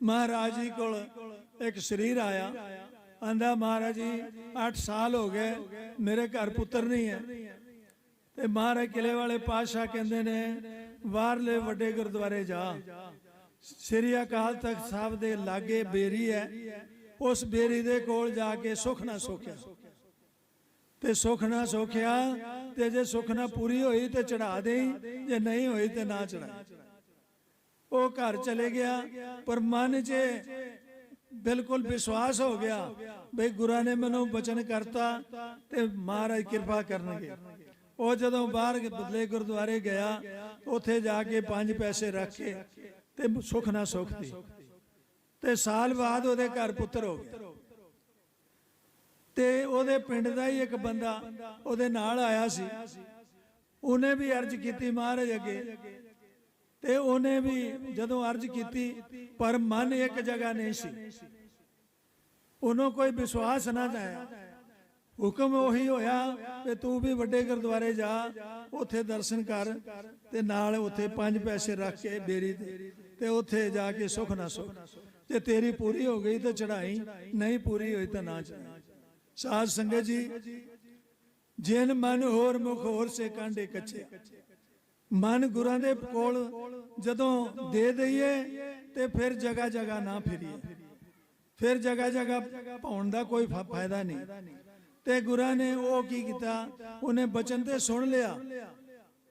ਮਹਾਰਾਜ ਜੀ ਕੋਲ ਇੱਕ ਸਰੀਰ ਆਇਆ। ਆਂਦਾ, ਮਹਾਰਾਜ ਜੀ 8 ਸਾਲ ਹੋ ਗਏ, ਮੇਰੇ ਘਰ ਪੁੱਤਰ ਨਹੀਂ ਹੈ। ਤੇ ਮਹਾਰਾਜ ਕਿਲੇ ਵਾਲੇ ਪਾਤਸ਼ਾਹ ਕਹਿੰਦੇ ਨੇ, ਬਾਹਰਲੇ ਵੱਡੇ ਗੁਰਦੁਆਰੇ ਜਾ। ਸ੍ਰੀ ਅਕਾਲ ਤਖਤ ਸਾਹਿਬ ਦੇ ਲਾਗੇ ਬੇਰੀ ਹੈ। ਉਸ ਬੇਰੀ ਦੇ ਕੋਲ ਜਾ ਕੇ ਸੁਖ ਨਾ ਸੋਖਿਆ। ਤੇ ਸੁਖ ਨਾ ਸੋਖਿਆ ਤੇ ਜੇ ਸੁਖ ਨਾ ਪੂਰੀ ਹੋਈ ਤੇ ਚੜਾ ਦੇਈ, ਜੇ ਨਹੀਂ ਹੋਈ ਤੇ ਨਾ ਚੜਾ ਉਹ ਘਰ ਚਲੇ ਗਿਆ, ਪਰ ਮਨ 'ਚ ਬਿਲਕੁਲ ਵਿਸ਼ਵਾਸ ਹੋ ਗਿਆ ਬਈ ਗੁਰਾਂ ਨੇ ਮੈਨੂੰ ਬਚਨ ਕਰਤਾ ਤੇ ਮਹਾਰਾਜ ਕਿਰਪਾ ਕਰਨਗੇ। ਉਹ ਜਦੋਂ ਬਾਹਰ ਬਦਲੇ ਗੁਰਦੁਆਰੇ ਗਿਆ, ਉੱਥੇ ਜਾ ਕੇ ਪੰਜ ਪੈਸੇ ਰੱਖ ਕੇ ਤੇ ਸੁਖ ਨਾ ਸੁਖਦੀ ਤੇ ਸਾਲ ਬਾਅਦ ਉਹਦੇ ਘਰ ਪੁੱਤਰ ਹੋ ਗਿਆ। ਤੇ ਉਹਦੇ ਪਿੰਡ ਦਾ ਹੀ ਇੱਕ ਬੰਦਾ ਉਹਦੇ ਨਾਲ ਆਇਆ ਸੀ। ਉਹਨੇ ਵੀ ਅਰਜ਼ ਕੀਤੀ ਮਹਾਰਾਜ ਅੱਗੇ ਤੇ ਉਹਨੇ ਵੀ ਜਦੋਂ ਅਰਜ਼ ਕੀਤੀ, ਪਰ ਮਨ ਇੱਕ ਜਗ੍ਹਾ ਨਹੀਂ ਸੀ। ਉਹਨੂੰ ਕੋਈ ਵਿਸ਼ਵਾਸ ਨਾ ਜਾਇਆ। ਹੁਕਮ ਉਹੀ ਹੋਇਆ ਕਿ ਤੂੰ ਵੀ ਵੱਡੇ ਗੁਰਦੁਆਰੇ ਜਾ, ਉੱਥੇ ਦਰਸ਼ਨ ਕਰ ਤੇ ਨਾਲ ਉੱਥੇ ਪੰਜ ਪੈਸੇ ਰੱਖ ਕੇ ਬੇਰੀ ਤੇ ਤੇ ਉੱਥੇ ਜਾ ਕੇ ਸੁਖ ਨਾ ਸੁਖ। ਤੇ ਤੇਰੀ ਪੂਰੀ ਹੋ ਗਈ ਤਾਂ ਚੜਾਈ ਨਹੀਂ ਪੂਰੀ ਹੋਈ ਤਾਂ ਨਾ ਚੜਾਈ ਸਾਧ ਸੰਗਤ ਜੀ, ਜਿਨ ਮਨ ਹੋਰ ਮੁਖ ਹੋਰ ਸੇ ਕਾਂਡੇ ਕੱਚੇ ਮਨ ਗੁਰਾਂ ਦੇ ਕੋਲ ਜਦੋਂ ਦੇ ਦਈਏ ਤੇ ਫਿਰ ਜਗਾ ਜਗਾ ਨਾ ਫਿਰੀਏ। ਫਿਰ ਜਗਾ ਜਗਾ ਪਾਉਣ ਦਾ ਕੋਈ ਫਾਇਦਾ ਨਹੀਂ। ਤੇ ਗੁਰਾਂ ਨੇ ਉਹ ਕੀ ਕੀਤਾ? ਉਹਨੇ ਬਚਨ ਤੇ ਸੁਣ ਲਿਆ।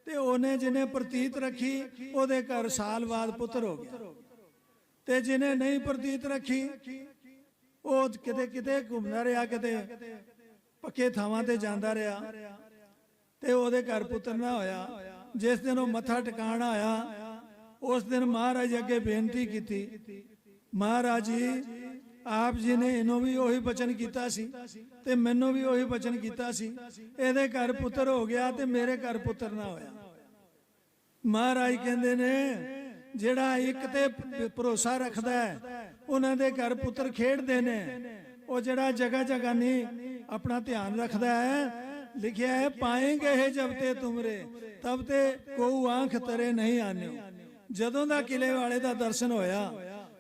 ਤੇ ਉਹਨੇ ਜਿਹਨੇ ਪ੍ਰਤੀਤ ਰੱਖੀ, ਉਹਦੇ ਘਰ ਸਾਲ ਬਾਅਦ ਪੁੱਤਰ ਹੋ ਗਿਆ। ਤੇ ਜਿਹਨੇ ਨਹੀਂ ਪ੍ਰਤੀਤ ਰੱਖੀ, ਉਹ ਕਿਤੇ ਕਿਤੇ ਘੁੰਮਦਾ ਰਿਹਾ, ਕਿਤੇ ਪੱਕੇ ਥਾਵਾਂ ਤੇ ਜਾਂਦਾ ਰਿਹਾ। ਤੇ ਉਹਦੇ ਘਰ ਪੁੱਤਰ ਨਾ ਹੋਇਆ। ਜਿਸ ਦਿਨ ਉਹ ਮੱਥਾ ਟਿਕਾਣ ਆਇਆ ਉਸ ਦਿਨ ਮਹਾਰਾਜ ਅੱਗੇ ਬੇਨਤੀ ਕੀਤੀ। ਮਹਾਰਾਜ ਜੀ, ਆਪ ਜੀ ਨੇ ਇਹਨੂੰ ਵੀ ਉਹੀ ਬਚਨ ਕੀਤਾ ਸੀ ਤੇ ਮੈਨੂੰ ਵੀ ਉਹੀ ਬਚਨ ਕੀਤਾ ਸੀ। ਇਹਦੇ ਘਰ ਪੁੱਤਰ ਹੋ ਗਿਆ ਤੇ ਮੇਰੇ ਘਰ ਪੁੱਤਰ ਨਾ ਹੋਇਆ। ਮਹਾਰਾਜ ਕਹਿੰਦੇ ਨੇ, ਜਿਹੜਾ ਇੱਕ ਤੇ ਭਰੋਸਾ ਰੱਖਦਾ ਹੈ, ਉਹਨਾਂ ਦੇ ਘਰ ਪੁੱਤਰ ਖੇਡਦੇ ਨੇ। ਉਹ ਜਿਹੜਾ ਜਗ੍ਹਾ ਜਗ੍ਹਾ ਨਹੀਂ, ਆਪਣਾ ਧਿਆਨ ਰੱਖਦਾ ਹੈ। ਲਿਖਿਆ ਹੈ, ਪਾਏਂਗੇ ਹੈ ਜਬ ਤੇ ਤੁਮਰੇ, ਤਬ ਤੇ ਕੋ ਆਂਖ ਤਰੇ ਨਹੀਂ ਆਨਿਓ। ਜਦੋਂ ਦਾ ਕਿਲੇ ਵਾਲੇ ਦਾ ਦਰਸ਼ਨ ਹੋਇਆ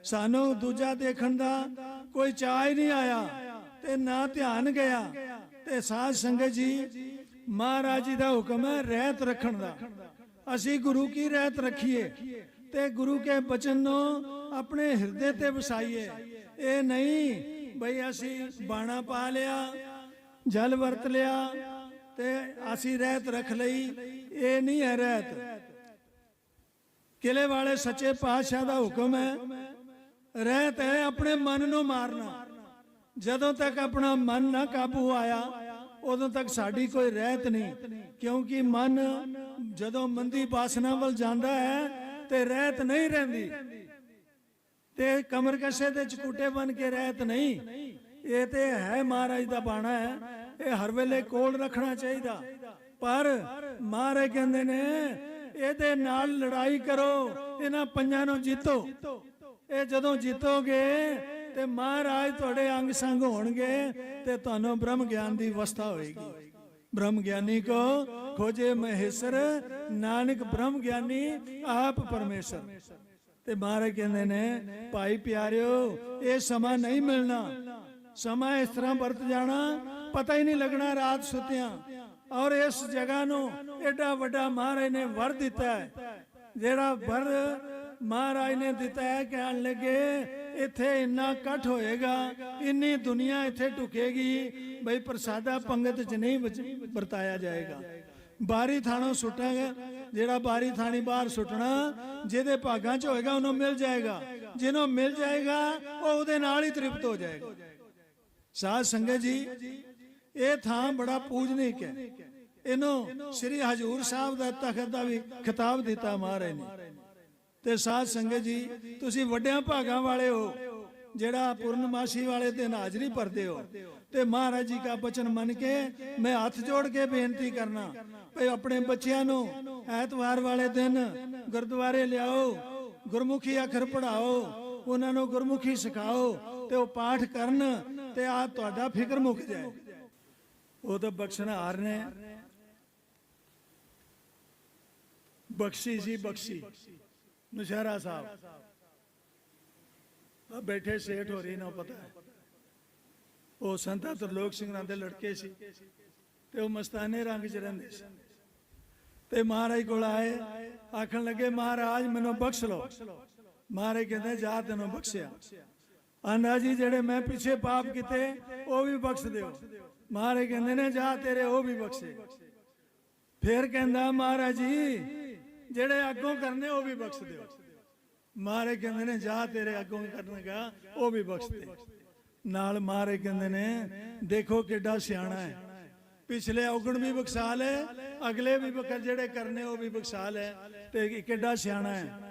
ਸਾਨੂੰ ਦੂਜਾ ਦੇਖਣ ਦਾ ਕੋਈ ਚਾਹ ਹੀ ਨਹੀਂ ਆਇਆ ਤੇ ਨਾ ਧਿਆਨ ਗਿਆ। ਤੇ ਸਾਧ ਸੰਗਤ ਜੀ ਮਹਾਰਾਜ ਜੀ ਦਾ ਹੁਕਮ ਹੈ ਰਹਿਤ ਰੱਖਣ ਦਾ। ਅਸੀਂ ਗੁਰੂ ਕੀ ਰਹਿਤ ਰੱਖੀਏ? ਤੇ ਗੁਰੂ ਕੇ ਬਚਨ ਨੂੰ ਆਪਣੇ ਹਿਰਦੇ ਤੇ ਵਸਾਈਏ। ਇਹ ਨਹੀਂ ਬਈ ਅਸੀਂ ਬਾਣਾ ਪਾ ਲਿਆ ਜਲ ਵਰਤ ਲਿਆ ਤੇ ਅਸੀਂ ਰਹਿਤ ਰੱਖ ਲਈ। ਇਹ ਨਹੀਂ ਹੈ ਰਹਿਤ। ਕਿਲੇ ਵਾਲੇ ਸੱਚੇ ਪਾਤਸ਼ਾਹ ਦਾ ਹੁਕਮ ਹੈ, ਰਹਿਤ ਹੈ ਆਪਣੇ ਮਨ ਨੂੰ ਮਾਰਨਾ। ਜਦੋਂ ਤੱਕ ਆਪਣਾ ਮਨ ਨਾ ਕਾਬੂ ਆਇਆ, ਉਦੋਂ ਤੱਕ ਸਾਡੀ ਕੋਈ ਰਹਿਤ ਨਹੀਂ। ਕਿਉਂਕਿ ਮਨ ਜਦੋਂ ਮੰਦੀ ਬਾਸਨਾ ਵੱਲ ਜਾਂਦਾ ਹੈ, ਤੇ ਰਹਿਤ ਨਹੀਂ ਰਹਿੰਦੀ। ਤੇ ਕਮਰ ਕਸੇ ਦੇ ਚਕੂਟੇ ਬਣ ਕੇ ਰਹਿਤ ਨਹੀਂ। ਇਹ ਤੇ ਹੈ ਮਹਾਰਾਜ ਦਾ ਬਾਣਾ ਹੈ, ਇਹ ਹਰ ਵੇਲੇ ਕੋਲ ਰੱਖਣਾ ਚਾਹੀਦਾ। ਪਰ ਮਹਾਰਾਜ ਕਹਿੰਦੇ ਨੇ ਇਹਦੇ ਨਾਲ ਲੜਾਈ ਕਰੋ, ਇਹਨਾਂ ਪੰਜਾਂ ਨੂੰ ਜਿੱਤੋ। ਇਹ ਜਦੋਂ ਜਿੱਤੋਗੇ ਤੇ ਮਹਾਰਾਜ ਤੁਹਾਡੇ ਅੰਗ ਸੰਗ ਹੋਣਗੇ ਤੇ ਤੁਹਾਨੂੰ ਬ੍ਰਹਮ ਗਿਆਨ ਦੀ ਅਵਸਥਾ ਹੋਏਗੀ। ਬ੍ਰਹਮ ਗਿਆਨੀ ਕੋ ਖੋਜੇ ਮਹੇਸ਼ਰ, ਨਾਨਕ ਬ੍ਰਹਮ ਗਿਆਨੀ, ਆਪ ਪਰਮੇਸ਼ਰ। ਤੇ ਮਹਾਰਾਜ ਕਹਿੰਦੇ ਨੇ, ਭਾਈ ਪਿਆਰਿਓ, ਇਹ ਸਮਾਂ ਨਹੀਂ ਮਿਲਣਾ। ਸਮਾਂ ਇਸ ਤਰ੍ਹਾਂ ਵਰਤ ਜਾਣਾ, ਪਤਾ ਹੀ ਨਹੀਂ ਲੱਗਣਾ ਰਾਤ ਸੁੱਤਿਆਂ। ਔਰ ਇਸ ਜਗ੍ਹਾ ਨੂੰ ਐਡਾ ਵੱਡਾ ਮਹਾਰਾਜ ਨੇ ਵਰ ਦਿੱਤਾ ਹੈ। ਜਿਹੜਾ ਵਰ ਮਹਾਰਾਜ ਨੇ ਦਿੱਤਾ ਹੈ, ਕਹਿਣ ਲੱਗੇ, ਇੱਥੇ ਇੰਨਾ ਇਕੱਠ ਹੋਏਗਾ, ਇੰਨੀ ਦੁਨੀਆ ਇੱਥੇ ਢੁਕੇਗੀ, ਬਈ ਪ੍ਰਸਾਦਾ ਪੰਗਤ ਚ ਨਹੀਂ ਵਰਤਾਇਆ ਜਾਏਗਾ। ਬਾਰੀ ਥਾਣੋਂ ਸੁੱਟਾਂਗੇ, ਜਿਹੜਾ ਬਾਰੀ ਥਾਣੀ ਬਾਹਰ ਸੁੱਟਣਾ, ਜਿਹਦੇ ਭਾਗਾਂ 'ਚ ਹੋਏਗਾ, ਉਹਨੂੰ ਮਿਲ ਜਾਏਗਾ। ਜਿਹਨੂੰ ਮਿਲ ਜਾਏਗਾ, ਉਹ ਉਹਦੇ ਨਾਲ ਹੀ ਤ੍ਰਿਪਤ ਹੋ ਜਾਏਗਾ। ਸਾਧ ਸੰਗਤ ਜੀ ਇਹ ਥਾਂ ਬੜਾ ਪੂਜਨੀਕ ਹੈ। ਇਹਨੂੰ ਸ੍ਰੀ ਹਜੂਰ ਸਾਹਿਬ ਦਾ ਤਖਤ ਦਾ ਵੀ ਖਿਤਾਬ ਦਿੱਤਾ ਮਹਾਰਾਜ ਨੇ। ਤੇ ਸਾਧ ਸੰਗਤ ਜੀ, ਤੁਸੀਂ ਵੱਡਿਆਂ ਭਾਗਾਂ ਵਾਲੇ ਹੋ, ਜਿਹੜਾ ਪੂਰਨਮਾਸ਼ੀ ਵਾਲੇ ਦਿਨ ਹਾਜ਼ਰੀ ਭਰਦੇ ਹੋ। ਤੇ ਮਹਾਰਾਜ ਜੀ ਦਾ ਬਚਨ ਮੰਨ ਕੇ ਮੈਂ ਹੱਥ ਜੋੜ ਕੇ ਬੇਨਤੀ ਕਰਨਾ, ਭਈ ਆਪਣੇ ਬੱਚਿਆਂ ਨੂੰ ਐਤਵਾਰ ਵਾਲੇ ਦਿਨ ਗੁਰਦੁਆਰੇ ਲਿਆਓ, ਗੁਰਮੁਖੀ ਅੱਖਰ ਪੜਾਓ ਉਹਨਾਂ ਨੂੰ ਗੁਰਮੁਖੀ ਸਿਖਾਓ, ਤੇ ਉਹ ਪਾਠ ਕਰਨ ਤੇ ਆ ਤੁਹਾਡਾ ਫਿਕਰ ਮੁੱਕ ਜਾਏ। ਉਹ ਤਾਂ ਬਖਸ਼ਣਹਾਰ ਨੇ। ਬਖਸ਼ੀ ਸੀ ਬਖਸ਼ੀ। ਨੁਸ਼ਹਿਰਾ ਸਾਹਿਬ। ਆ ਬੈਠੇ ਸੇਠ ਹੋ ਰਹੀ ਨਾ ਪਤਾ ਉਹ ਸੰਤਾ ਤਰਲੋਕ ਸਿੰਘ ਨਾਲ ਦੇ ਲੜਕੇ ਸੀ। ਤੇ ਉਹ ਮਸਤਾਨੇ ਰੰਗ ਚ ਰਹਿੰਦੇ ਸੀ। ਤੇ ਮਹਾਰਾਜ ਕੋਲ ਆਏ, ਆਖਣ ਲੱਗੇ, ਮਹਾਰਾਜ, ਮੈਨੂੰ ਬਖਸ਼ ਲਓ। ਮਹਾਰਾਜ ਕਹਿੰਦੇ, ਜਾ, ਤੈਨੂੰ ਬਖਸ਼ਿਆ। ਆਂਦਾ ਜੀ, ਜਿਹੜੇ ਮੈਂ ਪਿੱਛੇ ਪਾਪ ਕੀਤੇ, ਉਹ ਵੀ ਬਖਸ਼ ਦਿਓ। ਮਹਾਰਾਜ ਕਹਿੰਦੇ ਨੇ, ਜਾ ਤੇਰੇ ਉਹ ਵੀ ਬਖਸ਼ੇ। ਫਿਰ ਕਹਿੰਦਾ, ਮਹਾਰਾਜ ਜੀ, ਜਿਹੜੇ ਅੱਗੋਂ ਕਰਨੇ, ਉਹ ਵੀ ਬਖਸ਼ ਦਿਓ। ਮਹਾਰਾਜ ਕਹਿੰਦੇ ਨੇ, ਜਾ ਤੇਰੇ ਅੱਗੋਂ ਕਰਨੇਗਾ, ਉਹ ਵੀ ਬਖਸ਼ ਦੇ। ਨਾਲ ਮਹਾਰਾਜ ਕਹਿੰਦੇ ਨੇ, ਦੇਖੋ ਕਿੱਡਾ ਸਿਆਣਾ ਹੈ। ਪਿਛਲੇ ਔਗਣ ਵੀ ਬਖਸ਼ਾ ਲੈ ਅਗਲੇ ਵੀ ਬਕਰ ਜਿਹੜੇ ਕਰਨੇ, ਉਹ ਵੀ ਬਖਸ਼ਾ ਲੈ ਤੇ ਕਿੱਡਾ ਸਿਆਣਾ ਹੈ।